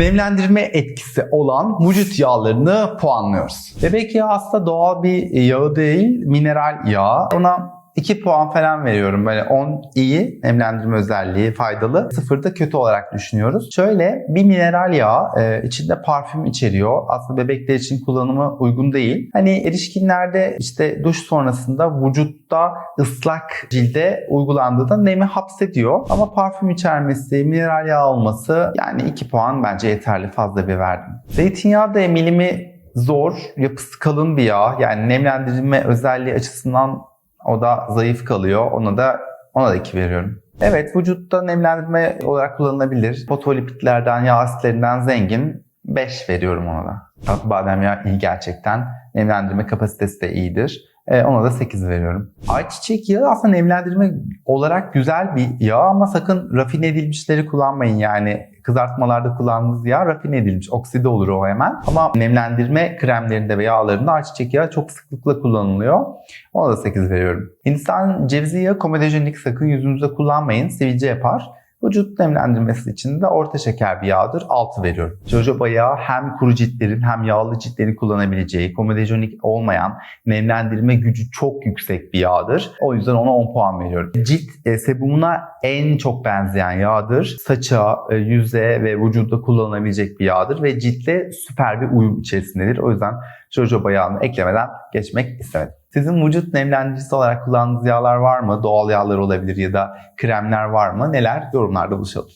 nemlendirme etkisi olan vücut yağlarını puanlıyoruz. Bebek yağı aslında doğal bir yağı değil, mineral yağ. Ona 2 puan falan veriyorum. Böyle 10 iyi, nemlendirme özelliği faydalı. 0 da kötü olarak düşünüyoruz. Şöyle bir mineral yağ e, içinde parfüm içeriyor. Aslında bebekler için kullanımı uygun değil. Hani erişkinlerde işte duş sonrasında vücutta ıslak cilde uygulandığında nemi hapsediyor. Ama parfüm içermesi, mineral yağ olması yani 2 puan bence yeterli fazla bir verdim. Zeytinyağı da emilimi zor, yapısı kalın bir yağ. Yani nemlendirme özelliği açısından o da zayıf kalıyor. Ona da ona da 2 veriyorum. Evet vücutta nemlendirme olarak kullanılabilir. Fosfolipidlerden, yağ asitlerinden zengin 5 veriyorum ona da. Badem yağı iyi gerçekten. Nemlendirme kapasitesi de iyidir. Ee, ona da 8 veriyorum. Ayçiçek yağı aslında nemlendirme olarak güzel bir yağ ama sakın rafine edilmişleri kullanmayın. Yani kızartmalarda kullandığınız yağ rafine edilmiş. Okside olur o hemen. Ama nemlendirme kremlerinde ve yağlarında ayçiçek yağı çok sıklıkla kullanılıyor. Ona da 8 veriyorum. Hindistan cevizi yağı komedojenik sakın yüzünüzde kullanmayın. Sivilce yapar. Vücut nemlendirmesi için de orta şeker bir yağdır. 6 veriyorum. Jojoba yağı hem kuru ciltlerin hem yağlı ciltlerin kullanabileceği, komedojenik olmayan nemlendirme gücü çok yüksek bir yağdır. O yüzden ona 10 puan veriyorum. Cilt e, sebumuna en çok benzeyen yağdır. Saça, e, yüze ve vücuda kullanılabilecek bir yağdır ve ciltle süper bir uyum içerisindedir. O yüzden jojoba yağını eklemeden geçmek istemedim. Sizin vücut nemlendiricisi olarak kullandığınız yağlar var mı? Doğal yağlar olabilir ya da kremler var mı? Neler? Yorumlarda buluşalım.